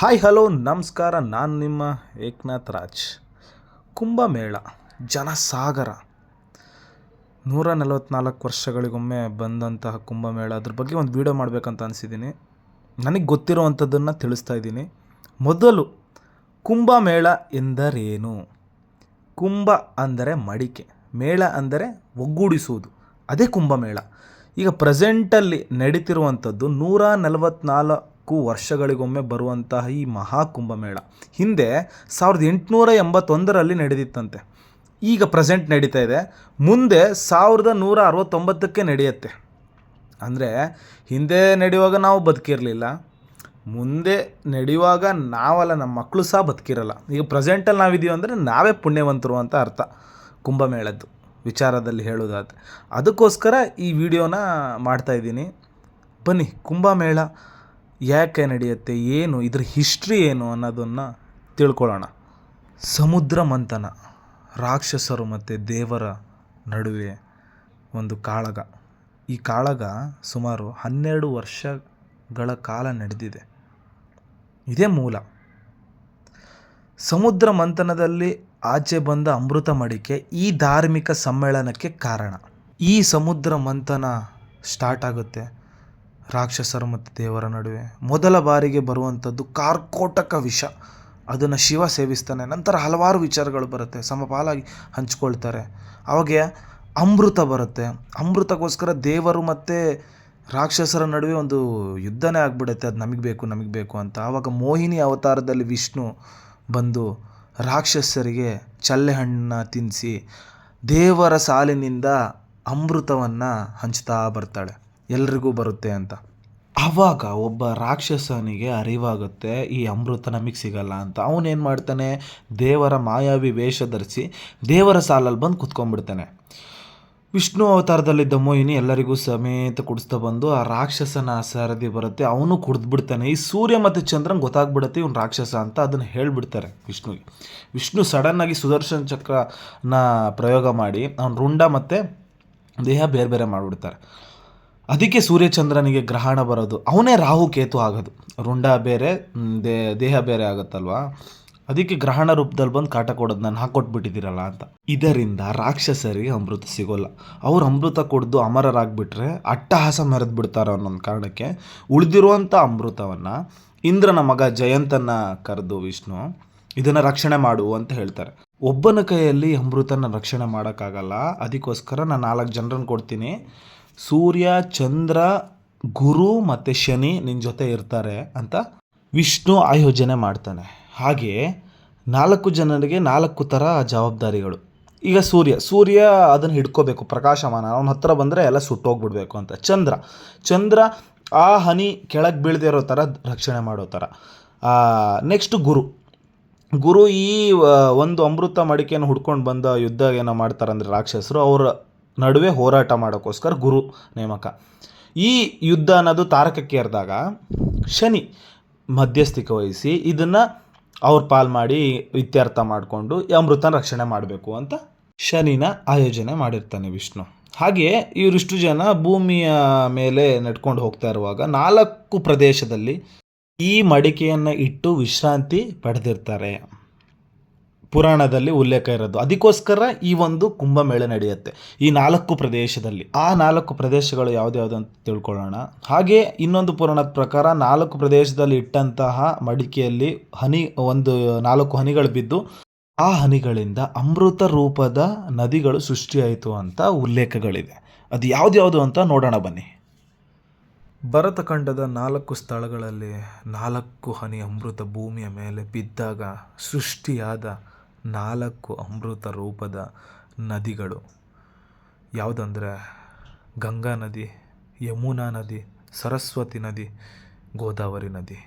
Hi, hello, ನಮಸ್ಕಾರ. ನಾನು ನಿಮ್ಮ ಏಕನಾಥ್ ರಾಜ್. ಕುಂಭಮೇಳ, ಜನಸಾಗರ. ನೂರ ನಲವತ್ತ್ನಾಲ್ಕು ವರ್ಷಗಳಿಗೊಮ್ಮೆ ಬಂದಂತಹ ಕುಂಭಮೇಳ. ಅದ್ರ ಬಗ್ಗೆ ಒಂದು ವೀಡಿಯೋ ಮಾಡಬೇಕಂತ ಅನಿಸಿದ್ದೀನಿ ನನಗೆ ಗೊತ್ತಿರುವಂಥದ್ದನ್ನು ತಿಳಿಸ್ತಾ ಇದ್ದೀನಿ. ಮೊದಲು, ಕುಂಭಮೇಳ ಎಂದರೇನು? ಕುಂಭ ಅಂದರೆ ಮಡಿಕೆ, ಮೇಳ ಅಂದರೆ ಒಗ್ಗೂಡಿಸುವುದು. ಅದೇ ಕುಂಭಮೇಳ. ಈಗ ಪ್ರೆಸೆಂಟಲ್ಲಿ ನಡೀತಿರುವಂಥದ್ದು ನೂರ ನಲವತ್ನಾಲ್ಕು ವರ್ಷಗಳಿಗೊಮ್ಮೆ ಬರುವಂತಹ ಈ ಮಹಾಕುಂಭಮೇಳ. ಹಿಂದೆ ಸಾವಿರದ ಎಂಟುನೂರ ಎಂಬತ್ತೊಂದರಲ್ಲಿ ನಡೆದಿತ್ತಂತೆ. ಈಗ ಪ್ರೆಸೆಂಟ್ ನಡೀತಾ ಇದೆ. ಮುಂದೆ ಸಾವಿರದ ನೂರ ಅರವತ್ತೊಂಬತ್ತಕ್ಕೆ ನಡೆಯುತ್ತೆ. ಅಂದರೆ ಹಿಂದೆ ನಡೆಯುವಾಗ ನಾವು ಬದುಕಿರಲಿಲ್ಲ. ಮುಂದೆ ನಡೆಯುವಾಗ ನಾವಲ್ಲ ನಮ್ಮ ಮಕ್ಕಳು ಸಹ ಬದುಕಿರಲ್ಲ. ಈಗ ಪ್ರೆಸೆಂಟಲ್ಲಿ ನಾವಿದ್ದೀವಿ ಅಂದರೆ ನಾವೇ ಪುಣ್ಯವಂತರು ಅಂತ ಅರ್ಥ. ಕುಂಭಮೇಳದ್ದು ವಿಚಾರದಲ್ಲಿ ಹೇಳೋದಾದರೆ ಅದಕ್ಕೋಸ್ಕರ ಈ ವಿಡಿಯೋನ ಮಾಡ್ತಾಯಿದ್ದೀನಿ ಬನ್ನಿ, ಕುಂಭಮೇಳ. ಯಾಕೆ ನಡೆಯುತ್ತೆ, ಏನು, ಇದ್ರ ಹಿಸ್ಟ್ರಿ ಏನು ಅನ್ನೋದನ್ನು ತಿಳ್ಕೊಳ್ಳೋಣ. ಸಮುದ್ರ ಮಂಥನ, ರಾಕ್ಷಸರು ಮತ್ತು ದೇವರ ನಡುವೆ ಒಂದು ಕಾಳಗ. ಈ ಕಾಳಗ ಸುಮಾರು ಹನ್ನೆರಡು ವರ್ಷಗಳ ಕಾಲ ನಡೆದಿದೆ. ಇದೇ ಮೂಲ. ಸಮುದ್ರ ಮಂಥನದಲ್ಲಿ ಆಚೆ ಬಂದ ಅಮೃತ ಮಡಿಕೆ ಈ ಧಾರ್ಮಿಕ ಸಮ್ಮೇಳನಕ್ಕೆ ಕಾರಣ. ಈ ಸಮುದ್ರ ಮಂಥನ ಸ್ಟಾರ್ಟ್ ಆಗುತ್ತೆ. ರಾಕ್ಷಸರು ಮತ್ತು ದೇವರ ನಡುವೆ. ಮೊದಲ ಬಾರಿಗೆ ಬರುವಂಥದ್ದು ಕಾರ್ಕೋಟಕ ವಿಷ. ಅದನ್ನು ಶಿವ ಸೇವಿಸ್ತಾನೆ. ನಂತರ ಹಲವಾರು ವಿಚಾರಗಳು ಬರುತ್ತೆ. ಸಮಪಾಲಾಗಿ ಹಂಚ್ಕೊಳ್ತಾರೆ. ಅವಾಗೆ ಅಮೃತ ಬರುತ್ತೆ. ಅಮೃತಕ್ಕೋಸ್ಕರ ದೇವರು ಮತ್ತು ರಾಕ್ಷಸರ ನಡುವೆ ಒಂದು ಯುದ್ಧನೇ ಆಗಿಬಿಡುತ್ತೆ. ಅದು ನಮಗೆ ಬೇಕು ನಮಗೆ ಬೇಕು ಅಂತ. ಆವಾಗ ಮೋಹಿನಿ ಅವತಾರದಲ್ಲಿ ವಿಷ್ಣು ಬಂದು ರಾಕ್ಷಸರಿಗೆ ಚಲ್ಲೆ ಹಣ್ಣನ್ನ ತಿನ್ನಿಸಿ ದೇವರ ಸಾಲಿನಿಂದ ಅಮೃತವನ್ನು ಹಂಚ್ತಾ ಬರ್ತಾಳೆ. ಎಲ್ರಿಗೂ ಬರುತ್ತೆ ಅಂತ. ಆವಾಗ ಒಬ್ಬ ರಾಕ್ಷಸನಿಗೆ ಅರಿವಾಗುತ್ತೆ, ಈ ಅಮೃತ ನಮಗೆ ಸಿಗಲ್ಲ ಅಂತ. ಅವನೇನು ಮಾಡ್ತಾನೆ? ದೇವರ ಮಾಯಾವಿ ವೇಷ ಧರಿಸಿ ದೇವರ ಸಾಲಲ್ಲಿ ಬಂದು ಕುತ್ಕೊಂಡ್ಬಿಡ್ತಾನೆ. ವಿಷ್ಣು ಅವತಾರದಲ್ಲಿದ್ದ ಮೋಹಿನಿ ಎಲ್ಲರಿಗೂ ಸಮೇತ ಕುಡಿಸ್ತಾ ಬಂದು ಆ ರಾಕ್ಷಸನ ಸರದಿ ಬರುತ್ತೆ. ಅವನು ಕುಡಿದ್ಬಿಡ್ತಾನೆ. ಈ ಸೂರ್ಯ ಮತ್ತು ಚಂದ್ರನ್ ಗೊತ್ತಾಗ್ಬಿಡುತ್ತೆ ಇವನು ರಾಕ್ಷಸ ಅಂತ ಅದನ್ನು ಹೇಳಿಬಿಡ್ತಾರೆ ವಿಷ್ಣು ವಿಷ್ಣು ಸಡನ್ನಾಗಿ ಸುದರ್ಶನ ಚಕ್ರನ ಪ್ರಯೋಗ ಮಾಡಿ ಅವ್ನು ರುಂಡ ಮತ್ತು ದೇಹ ಬೇರೆ ಬೇರೆ ಮಾಡಿಬಿಡ್ತಾರೆ. ಅದಕ್ಕೆ ಸೂರ್ಯಚಂದ್ರನಿಗೆ ಗ್ರಹಣ ಬರೋದು. ಅವನೇ ರಾಹು, ಕೇತು ಆಗೋದು. ರುಂಡ ಬೇರೆ ದೇ, ದೇಹ ಬೇರೆ ಆಗುತ್ತಲ್ವಾ? ಅದಕ್ಕೆ ಗ್ರಹಣ ರೂಪದಲ್ಲಿ ಬಂದು ಕಾಟ ಕೊಡೋದು, ನಾನು ಹಾಕೊಟ್ಬಿಟ್ಟಿದ್ದೀರಲ್ಲ ಅಂತ. ಇದರಿಂದ ರಾಕ್ಷಸರಿಗೆ ಅಮೃತ ಸಿಗೋಲ್ಲ. ಅವ್ರು ಅಮೃತ ಕುಡಿದು ಅಮರರಾಗ್ಬಿಟ್ರೆ ಅಟ್ಟಹಾಸ ಮೆರೆದು ಬಿಡ್ತಾರೆ ಅನ್ನೊಂದು ಕಾರಣಕ್ಕೆ ಉಳಿದಿರುವಂಥ ಅಮೃತವನ್ನು ಇಂದ್ರನ ಮಗ ಜಯಂತನ ಕರೆದು ವಿಷ್ಣು, ಇದನ್ನು ರಕ್ಷಣೆ ಮಾಡು ಅಂತ ಹೇಳ್ತಾರೆ. ಒಬ್ಬನ ಕೈಯಲ್ಲಿ ಅಮೃತನ ರಕ್ಷಣೆ ಮಾಡೋಕ್ಕಾಗಲ್ಲ. ಅದಕ್ಕೋಸ್ಕರ ನಾನು ನಾಲ್ಕು ಜನರನ್ನು ಕೊಡ್ತೀನಿ. ಸೂರ್ಯ, ಚಂದ್ರ, ಗುರು ಮತ್ತು ಶನಿ ನಿನ್ನ ಜೊತೆ ಇರ್ತಾರೆ ಅಂತ ವಿಷ್ಣು ಆಯೋಜನೆ ಮಾಡ್ತಾನೆ. ಹಾಗೆ ನಾಲ್ಕು ಜನರಿಗೆ ನಾಲ್ಕು ಥರ ಜವಾಬ್ದಾರಿಗಳು. ಈಗ ಸೂರ್ಯ ಸೂರ್ಯ ಅದನ್ನು ಹಿಡ್ಕೋಬೇಕು, ಪ್ರಕಾಶಮಾನ. ಅವನ ಹತ್ರ ಬಂದರೆ ಎಲ್ಲ ಸುಟ್ಟೋಗ್ಬಿಡ್ಬೇಕು ಅಂತ. ಚಂದ್ರ ಚಂದ್ರ ಆ ಹನಿ ಕೆಳಗೆ ಬೀಳದೇ ಇರೋ ಥರ ರಕ್ಷಣೆ ಮಾಡೋ ಥರ ನೆಕ್ಸ್ಟ್ ಗುರು. ಗುರು ಈ ಒಂದು ಅಮೃತ ಮಡಿಕೆಯನ್ನು ಹುಡ್ಕೊಂಡು ಬಂದ ಯುದ್ಧ ಏನೋ ಮಾಡ್ತಾರಂದ್ರೆ ರಾಕ್ಷಸರು, ಅವರ ನಡುವೆ ಹೋರಾಟ ಮಾಡೋಕ್ಕೋಸ್ಕರ ಗುರು ನೇಮಕ. ಈ ಯುದ್ಧ ಅನ್ನೋದು ತಾರಕಕ್ಕೆ ಏರಿದಾಗ ಶನಿ ಮಧ್ಯಸ್ಥಿಕೆ ವಹಿಸಿ ಇದನ್ನು ಅವ್ರ ಪಾಲ್ ಮಾಡಿ ಇತ್ಯರ್ಥ ಮಾಡಿಕೊಂಡು ಅಮೃತನ ರಕ್ಷಣೆ ಮಾಡಬೇಕು ಅಂತ ಶನಿನ ಆಯೋಜನೆ ಮಾಡಿರ್ತಾನೆ ವಿಷ್ಣು. ಹಾಗೆ ಇವರಿಷ್ಟು ಜನ ಭೂಮಿಯ ಮೇಲೆ ನಡ್ಕೊಂಡು ಹೋಗ್ತಾ ಇರುವಾಗ ನಾಲ್ಕು ಪ್ರದೇಶದಲ್ಲಿ ಈ ಮಡಿಕೆಯನ್ನು ಇಟ್ಟು ವಿಶ್ರಾಂತಿ ಪಡೆದಿರ್ತಾರೆ. ಪುರಾಣದಲ್ಲಿ ಉಲ್ಲೇಖ ಇರೋದು. ಅದಕ್ಕೋಸ್ಕರ ಈ ಒಂದು ಕುಂಭಮೇಳ ನಡೆಯುತ್ತೆ. ಈ ನಾಲ್ಕು ಪ್ರದೇಶದಲ್ಲಿ. ಆ ನಾಲ್ಕು ಪ್ರದೇಶಗಳು ಯಾವ್ದ್ಯಾವ್ದು ಅಂತ ತಿಳ್ಕೊಳ್ಳೋಣ. ಹಾಗೆ ಇನ್ನೊಂದು ಪುರಾಣದ ಪ್ರಕಾರ ನಾಲ್ಕು ಪ್ರದೇಶದಲ್ಲಿ ಇಟ್ಟಂತಹ ಮಡಿಕೆಯಲ್ಲಿ ಹನಿ, ಒಂದು ನಾಲ್ಕು ಹನಿಗಳು ಬಿದ್ದು ಆ ಹನಿಗಳಿಂದ ಅಮೃತ ರೂಪದ ನದಿಗಳು ಸೃಷ್ಟಿಯಾಯಿತು ಅಂತ ಉಲ್ಲೇಖಗಳಿದೆ. ಅದು ಯಾವ್ದ್ಯಾವುದು ಅಂತ ನೋಡೋಣ ಬನ್ನಿ. ಭರತಖಂಡದ ನಾಲ್ಕು ಸ್ಥಳಗಳಲ್ಲಿ ನಾಲ್ಕು ಹನಿ ಅಮೃತ ಭೂಮಿಯ ಮೇಲೆ ಬಿದ್ದಾಗ ಸೃಷ್ಟಿಯಾದ ನಾಲ್ಕು ಅಮೃತ ರೂಪದ ನದಿಗಳು. ಯಾವುದಂದರೆ ಗಂಗಾ ನದಿ, ಯಮುನಾ ನದಿ, ಸರಸ್ವತಿ ನದಿ, ಗೋದಾವರಿ ನದಿ.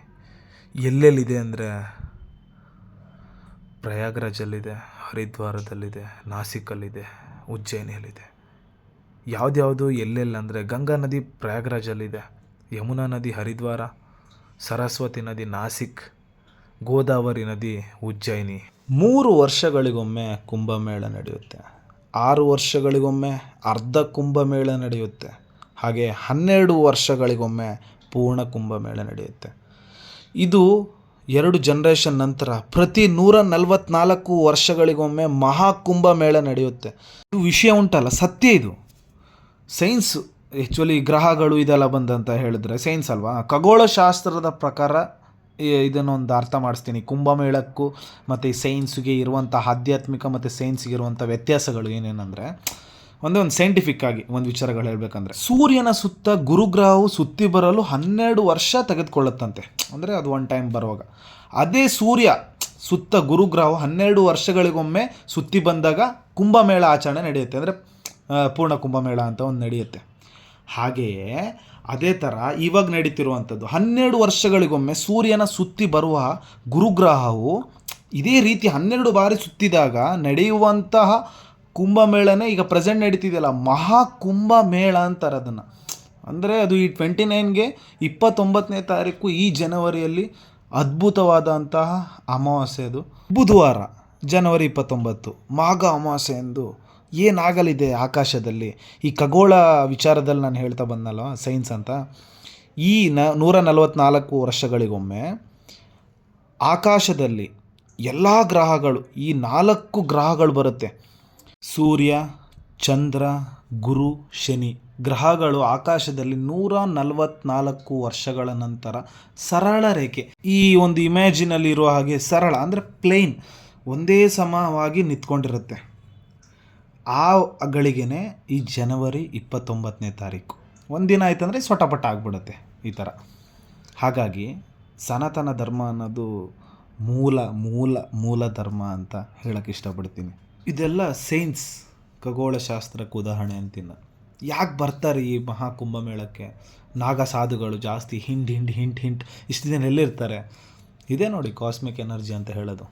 ಎಲ್ಲೆಲ್ಲಿದೆ ಅಂದರೆ ಪ್ರಯಾಗ್ರಾಜಲ್ಲಿದೆ, ಹರಿದ್ವಾರದಲ್ಲಿದೆ, ನಾಸಿಕಲ್ಲಿದೆ, ಉಜ್ಜಯಿನಿಯಲ್ಲಿದೆ. ಯಾವುದ್ಯಾವುದು ಎಲ್ಲೆಲ್ಲಿ ಅಂದರೆ ಗಂಗಾ ನದಿ ಪ್ರಯಾಗ್ರಾಜಲ್ಲಿದೆ, ಯಮುನಾ ನದಿ ಹರಿದ್ವಾರ, ಸರಸ್ವತಿ ನದಿ ನಾಸಿಕ್, ಗೋದಾವರಿ ನದಿ ಉಜ್ಜಯಿನಿ. ಮೂರು ವರ್ಷಗಳಿಗೊಮ್ಮೆ ಕುಂಭಮೇಳ ನಡೆಯುತ್ತೆ. ಆರು ವರ್ಷಗಳಿಗೊಮ್ಮೆ ಅರ್ಧ ಕುಂಭಮೇಳ ನಡೆಯುತ್ತೆ. ಹಾಗೆ ಹನ್ನೆರಡು ವರ್ಷಗಳಿಗೊಮ್ಮೆ ಪೂರ್ಣ ಕುಂಭಮೇಳ ನಡೆಯುತ್ತೆ. ಇದು ಎರಡು ಜನ್ರೇಷನ್ ನಂತರ ಪ್ರತಿ ನೂರ ನಲವತ್ನಾಲ್ಕು ವರ್ಷಗಳಿಗೊಮ್ಮೆ ಮಹಾಕುಂಭ ಮೇಳ ನಡೆಯುತ್ತೆ. ಇದು ವಿಷಯ ಉಂಟಲ್ಲ, ಸತ್ಯ ಇದು. ಸೈನ್ಸ್ ಆ್ಯಕ್ಚುಲಿ ಗ್ರಹಗಳು ಇದೆಲ್ಲ ಬಂದಂತ ಹೇಳಿದ್ರೆ ಸೈನ್ಸ್ ಅಲ್ವಾ? ಖಗೋಳಶಾಸ್ತ್ರದ ಪ್ರಕಾರ ಇದನ್ನೊಂದು ಅರ್ಥ ಮಾಡಿಸ್ತೀನಿ. ಕುಂಭಮೇಳಕ್ಕೂ ಮತ್ತು ಈ ಸೈನ್ಸ್ಗೆ ಇರುವಂಥ ಆಧ್ಯಾತ್ಮಿಕ ಮತ್ತು ಸೈನ್ಸ್ಗೆ ಇರುವಂಥ ವ್ಯತ್ಯಾಸಗಳು ಏನೇನಂದರೆ, ಒಂದೇ ಒಂದು ಸೈಂಟಿಫಿಕ್ ಆಗಿ ಒಂದು ವಿಚಾರಗಳು ಹೇಳಬೇಕಂದ್ರೆ, ಸೂರ್ಯನ ಸುತ್ತ ಗುರುಗ್ರಹವು ಸುತ್ತಿ ಬರಲು ಹನ್ನೆರಡು ವರ್ಷ ತೆಗೆದುಕೊಳ್ಳುತ್ತಂತೆ. ಅಂದರೆ ಅದು ಒನ್ ಟೈಮ್ ಬರುವಾಗ. ಅದೇ ಸೂರ್ಯ ಸುತ್ತ ಗುರುಗ್ರಹವು ಹನ್ನೆರಡು ವರ್ಷಗಳಿಗೊಮ್ಮೆ ಸುತ್ತಿ ಬಂದಾಗ ಕುಂಭಮೇಳ ಆಚರಣೆ ನಡೆಯುತ್ತೆ. ಅಂದರೆ ಪೂರ್ಣ ಕುಂಭಮೇಳ ಅಂತ ಒಂದು ನಡೆಯುತ್ತೆ. ಹಾಗೆಯೇ ಅದೇ ಥರ ಇವಾಗ ನಡೀತಿರುವಂಥದ್ದು. ಹನ್ನೆರಡು ವರ್ಷಗಳಿಗೊಮ್ಮೆ ಸೂರ್ಯನ ಸುತ್ತಿ ಬರುವ ಗುರುಗ್ರಹವು ಇದೇ ರೀತಿ ಹನ್ನೆರಡು ಬಾರಿ ಸುತ್ತಿದಾಗ ನಡೆಯುವಂತಹ ಕುಂಭಮೇಳನೇ ಈಗ ಪ್ರೆಸೆಂಟ್ ನಡೀತಿದೆಯಲ್ಲ. ಮಹಾ ಕುಂಭಮೇಳ ಅಂತಾರೆ ಅದನ್ನು. ಅಂದರೆ ಅದು ಈ ಟ್ವೆಂಟಿ ನೈನ್ಗೆ ಇಪ್ಪತ್ತೊಂಬತ್ತನೇ ತಾರೀಕು ಈ ಜನವರಿಯಲ್ಲಿ ಅದ್ಭುತವಾದಂತಹ ಅಮಾವಾಸ್ಯೆ ಅದು ಬುಧವಾರ, ಜನವರಿ ಇಪ್ಪತ್ತೊಂಬತ್ತು, ಮಾಘ ಅಮಾವಾಸ್ಯೆ ಎಂದು ಏನಾಗಲಿದೆ ಆಕಾಶದಲ್ಲಿ? ಈ ಖಗೋಳ ವಿಚಾರದಲ್ಲಿ ನಾನು ಹೇಳ್ತಾ ಬಂದಲ್ಲ ಸೈನ್ಸ್ ಅಂತ? ಈ ನ ನೂರ ನಲವತ್ನಾಲ್ಕು ವರ್ಷಗಳಿಗೊಮ್ಮೆ ಆಕಾಶದಲ್ಲಿ ಎಲ್ಲ ಗ್ರಹಗಳು, ಈ ನಾಲ್ಕು ಗ್ರಹಗಳು ಬರುತ್ತೆ. ಸೂರ್ಯ, ಚಂದ್ರ, ಗುರು, ಶನಿ ಗ್ರಹಗಳು ಆಕಾಶದಲ್ಲಿ ನೂರ ನಲವತ್ನಾಲ್ಕು ವರ್ಷಗಳ ನಂತರ ಸರಳ ರೇಖೆ. ಈ ಒಂದು ಇಮ್ಯಾಜಿನಲ್ಲಿ ಇರುವ ಹಾಗೆ ಸರಳ, ಅಂದರೆ ಪ್ಲೇನ್ ಒಂದೇ ಸಮವಾಗಿ ನಿಂತ್ಕೊಂಡಿರುತ್ತೆ. ಆ ಗಳಿಗೆನೆ ಈ ಜನವರಿ ಇಪ್ಪತ್ತೊಂಬತ್ತನೇ ತಾರೀಕು. ಒಂದಿನ ಆಯ್ತಂದರೆ ಸೊಟಪಟ ಆಗ್ಬಿಡುತ್ತೆ ಈ ಥರ ಹಾಗಾಗಿ ಸನಾತನ ಧರ್ಮ ಅನ್ನೋದು ಮೂಲ ಮೂಲ ಮೂಲ ಧರ್ಮ ಅಂತ ಹೇಳಕ್ಕೆ ಇಷ್ಟಪಡ್ತೀನಿ. ಇದೆಲ್ಲ ಸೈನ್ಸ್ ಖಗೋಳಶಾಸ್ತ್ರಕ್ಕೆ ಉದಾಹರಣೆ ಅಂತೀನಿ. ಯಾಕೆ ಬರ್ತಾರೆ ಈ ಮಹಾಕುಂಭಮೇಳಕ್ಕೆ ನಾಗ ಸಾಧುಗಳು ಜಾಸ್ತಿ ಹಿಂಡ್ ಹಿಂಡ್ ಹಿಂಟ್ ಹಿಂಟ್, ಇಷ್ಟು ದಿನ ಎಲ್ಲಿರ್ತಾರೆ? ಇದೇ ನೋಡಿ ಕಾಸ್ಮಿಕ್ ಎನರ್ಜಿ ಅಂತ ಹೇಳೋದು.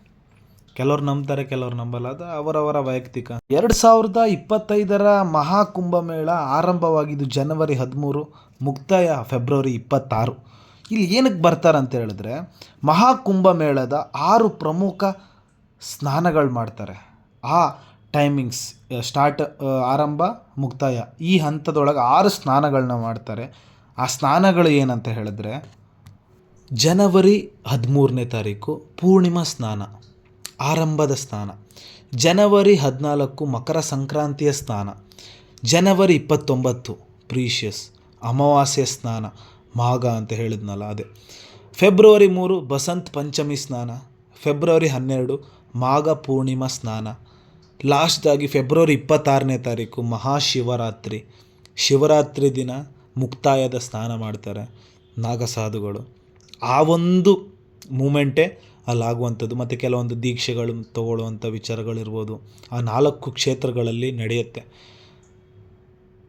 ಕೆಲವ್ರು ನಂಬ್ತಾರೆ, ಕೆಲವ್ರು ನಂಬಲ್ಲ. ಅದು ಅವರವರ ವೈಯಕ್ತಿಕ. ಎರಡು ಸಾವಿರದ ಇಪ್ಪತ್ತೈದರ ಮಹಾಕುಂಭಮೇಳ ಆರಂಭವಾಗಿದ್ದು ಜನವರಿ ಹದಿಮೂರು, ಮುಕ್ತಾಯ ಫೆಬ್ರವರಿ ಇಪ್ಪತ್ತಾರು. ಇಲ್ಲಿ ಏನಕ್ಕೆ ಬರ್ತಾರೆ ಅಂತ ಹೇಳಿದ್ರೆ ಮಹಾಕುಂಭಮೇಳದ ಆರು ಪ್ರಮುಖ ಸ್ನಾನಗಳು ಮಾಡ್ತಾರೆ. ಆ ಟೈಮಿಂಗ್ಸ್ ಸ್ಟಾರ್ಟ್ ಆರಂಭ, ಮುಕ್ತಾಯ, ಈ ಹಂತದೊಳಗೆ ಆರು ಸ್ನಾನಗಳನ್ನ ಮಾಡ್ತಾರೆ. ಆ ಸ್ನಾನಗಳು ಏನಂತ ಹೇಳಿದ್ರೆ, ಜನವರಿ ಹದಿಮೂರನೇ ತಾರೀಕು ಪೂರ್ಣಿಮಾ ಸ್ನಾನ. ಆರಂಭದ ಸ್ನಾನ ಜನವರಿ ಹದಿನಾಲ್ಕು ಮಕರ ಸಂಕ್ರಾಂತಿಯ ಸ್ನಾನ ಜನವರಿ ಇಪ್ಪತ್ತೊಂಬತ್ತು ಪ್ರೀಷಿಯಸ್ ಅಮಾವಾಸ್ಯೆ ಸ್ನಾನ ಮಾಘ ಅಂತ ಹೇಳಿದ್ನಲ್ಲ ಅದೇ. ಫೆಬ್ರವರಿ ಮೂರು ಬಸಂತ್ ಪಂಚಮಿ ಸ್ನಾನ ಫೆಬ್ರವರಿ ಹನ್ನೆರಡು ಮಾಘ ಪೂರ್ಣಿಮಾ ಸ್ನಾನ ಲಾಸ್ಟ್ದಾಗಿ ಫೆಬ್ರವರಿ ಇಪ್ಪತ್ತಾರನೇ ತಾರೀಕು ಮಹಾಶಿವರಾತ್ರಿ. ಶಿವರಾತ್ರಿ ದಿನ ಮುಕ್ತಾಯದ ಸ್ನಾನ ಮಾಡ್ತಾರೆ ನಾಗಸಾಧುಗಳು. ಆ ಒಂದು ಮೂಮೆಂಟೇ ಅಲ್ಲಾಗುವಂಥದ್ದು ಮತ್ತು ಕೆಲವೊಂದು ದೀಕ್ಷೆಗಳು ತಗೊಳ್ಳುವಂಥ ವಿಚಾರಗಳಿರ್ಬೋದು. ಆ ನಾಲ್ಕು ಕ್ಷೇತ್ರಗಳಲ್ಲಿ ನಡೆಯುತ್ತೆ.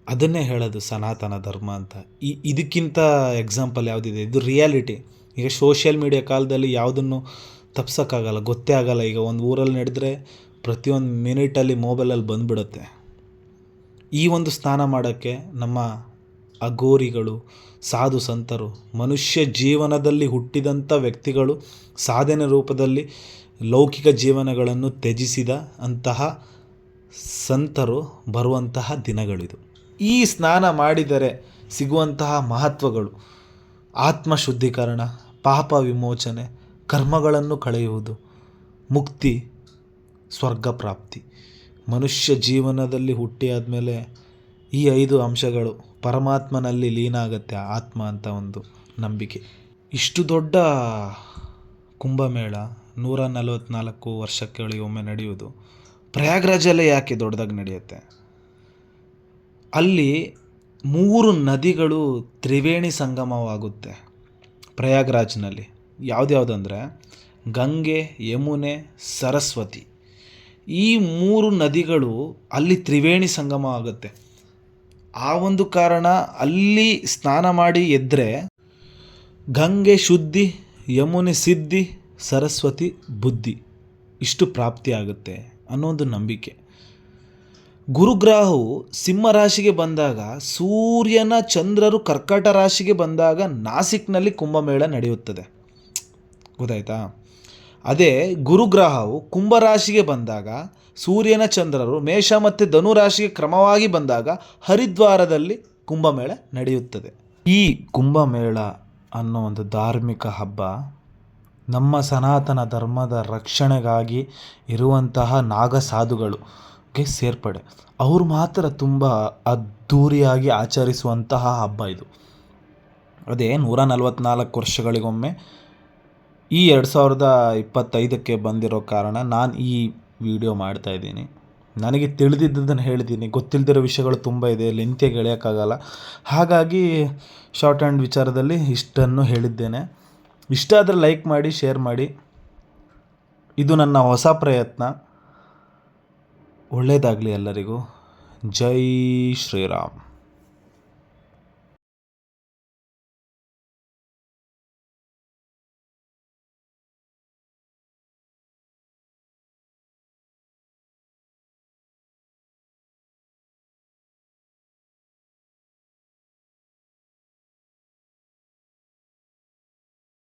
ಅದನ್ನೇ ಹೇಳೋದು ಸನಾತನ ಧರ್ಮ ಅಂತ. ಈ ಇದಕ್ಕಿಂತ ಎಕ್ಸಾಂಪಲ್ ಯಾವುದಿದೆ? ಇದು ರಿಯಾಲಿಟಿ ಈಗ ಸೋಷಿಯಲ್ ಮೀಡಿಯಾ ಕಾಲದಲ್ಲಿ ಯಾವುದನ್ನು ತಪ್ಸೋಕ್ಕಾಗಲ್ಲ, ಗೊತ್ತೇ ಆಗಲ್ಲ. ಈಗ ಒಂದು ಊರಲ್ಲಿ ನಡೆದ್ರೆ ಪ್ರತಿಯೊಂದು ಮಿನಿಟಲ್ಲಿ ಮೊಬೈಲಲ್ಲಿ ಬಂದುಬಿಡುತ್ತೆ. ಈ ಒಂದು ಸ್ನಾನ ಮಾಡೋಕ್ಕೆ ನಮ್ಮ ಅಘೋರಿಗಳು, ಸಾಧು ಸಂತರು, ಮನುಷ್ಯ ಜೀವನದಲ್ಲಿ ಹುಟ್ಟಿದಂಥ ವ್ಯಕ್ತಿಗಳು ಸಾಧನೆ ರೂಪದಲ್ಲಿ ಲೌಕಿಕ ಜೀವನಗಳನ್ನು ತ್ಯಜಿಸಿದ ಅಂತಹ ಸಂತರು ಬರುವಂತಹ ದಿನಗಳಿದು. ಈ ಸ್ನಾನ ಮಾಡಿದರೆ ಸಿಗುವಂತಹ ಮಹತ್ವಗಳು ಆತ್ಮ ಶುದ್ಧೀಕರಣ ಪಾಪ ವಿಮೋಚನೆ, ಕರ್ಮಗಳನ್ನು ಕಳೆಯುವುದು, ಮುಕ್ತಿ, ಸ್ವರ್ಗ ಪ್ರಾಪ್ತಿ. ಮನುಷ್ಯ ಜೀವನದಲ್ಲಿ ಹುಟ್ಟಿ ಆದಮೇಲೆ ಈ ಐದು ಅಂಶಗಳು ಪರಮಾತ್ಮನಲ್ಲಿ ಲೀನ ಆಗುತ್ತೆ ಆತ್ಮ ಅಂತ ಒಂದು ನಂಬಿಕೆ. ಇಷ್ಟು ದೊಡ್ಡ ಕುಂಭಮೇಳ ನೂರ ನಲವತ್ತ್ನಾಲ್ಕು ವರ್ಷಕ್ಕೆ ಒಮ್ಮೆ ನಡೆಯುವುದು ಪ್ರಯಾಗ್ರಾಜಲ್ಲೇ ಯಾಕೆ ದೊಡ್ಡದಾಗಿ ನಡೆಯುತ್ತೆ? ಅಲ್ಲಿ ಮೂರು ನದಿಗಳು ತ್ರಿವೇಣಿ ಸಂಗಮವಾಗುತ್ತೆ ಪ್ರಯಾಗ್ರಾಜ್ನಲ್ಲಿ. ಯಾವುದ್ಯಾವುದಂದರೆ ಗಂಗೆ, ಯಮುನೆ, ಸರಸ್ವತಿ. ಈ ಮೂರು ನದಿಗಳು ಅಲ್ಲಿ ತ್ರಿವೇಣಿ ಸಂಗಮ ಆಗುತ್ತೆ. ಆ ಒಂದು ಕಾರಣ ಅಲ್ಲಿ ಸ್ನಾನ ಮಾಡಿ ಎದ್ದರೆ ಗಂಗೆ ಶುದ್ಧಿ, ಯಮುನೆ ಸಿದ್ಧಿ, ಸರಸ್ವತಿ ಬುದ್ಧಿ ಇಷ್ಟು ಪ್ರಾಪ್ತಿಯಾಗುತ್ತೆ ಅನ್ನೋ ಒಂದು ನಂಬಿಕೆ. ಗುರುಗ್ರಹವು ಸಿಂಹ ರಾಶಿಗೆ ಬಂದಾಗ, ಸೂರ್ಯನ ಚಂದ್ರರು ಕರ್ಕಟ ರಾಶಿಗೆ ಬಂದಾಗ ನಾಸಿಕ್ನಲ್ಲಿ ಕುಂಭಮೇಳ ನಡೆಯುತ್ತದೆ. ಗೊತ್ತಾಯ್ತಾ? ಅದೇ ಗುರುಗ್ರಹವು ಕುಂಭರಾಶಿಗೆ ಬಂದಾಗ ಸೂರ್ಯನ ಚಂದ್ರರು ಮೇಷ ಮತ್ತು ಧನು ರಾಶಿಗೆ ಕ್ರಮವಾಗಿ ಬಂದಾಗ ಹರಿದ್ವಾರದಲ್ಲಿ ಕುಂಭಮೇಳ ನಡೆಯುತ್ತದೆ. ಈ ಕುಂಭಮೇಳ ಅನ್ನೋ ಒಂದು ಧಾರ್ಮಿಕ ಹಬ್ಬ ನಮ್ಮ ಸನಾತನ ಧರ್ಮದ ರಕ್ಷಣೆಗಾಗಿ ಇರುವಂತಹ ನಾಗಸಾಧುಗಳುಗೆ ಸೇರ್ಪಡೆ. ಅವರು ಮಾತ್ರ ತುಂಬ ಅದ್ಧೂರಿಯಾಗಿ ಆಚರಿಸುವಂತಹ ಹಬ್ಬ ಇದು. ಅದೇ ನೂರ ನಲವತ್ತ್ನಾಲ್ಕು ವರ್ಷಗಳಿಗೊಮ್ಮೆ ಈ ಎರಡು ಸಾವಿರದ ಇಪ್ಪತ್ತೈದಕ್ಕೆ ಬಂದಿರೋ ಕಾರಣ ನಾನು ಈ ವಿಡಿಯೋ ಮಾಡ್ತಾಯಿದ್ದೀನಿ ನನಗೆ ತಿಳಿದಿದ್ದದನ್ನು ಹೇಳಿದ್ದೀನಿ. ಗೊತ್ತಿಲ್ಲದಿರೋ ವಿಷಯಗಳು ತುಂಬ ಇದೆ. ಲೆಂತಿಯಾಗಿ ಎಳೆಯೋಕ್ಕಾಗಲ್ಲ. ಹಾಗಾಗಿ ಶಾರ್ಟ್ ಆ್ಯಂಡ್ ವಿಚಾರದಲ್ಲಿ ಇಷ್ಟನ್ನು ಹೇಳಿದ್ದೇನೆ. ಇಷ್ಟ ಆದರೆ ಲೈಕ್ ಮಾಡಿ ಶೇರ್ ಮಾಡಿ. ಇದು ನನ್ನ ಹೊಸ ಪ್ರಯತ್ನ. ಒಳ್ಳೆಯದಾಗಲಿ ಎಲ್ಲರಿಗೂ. ಜೈ ಶ್ರೀರಾಮ್.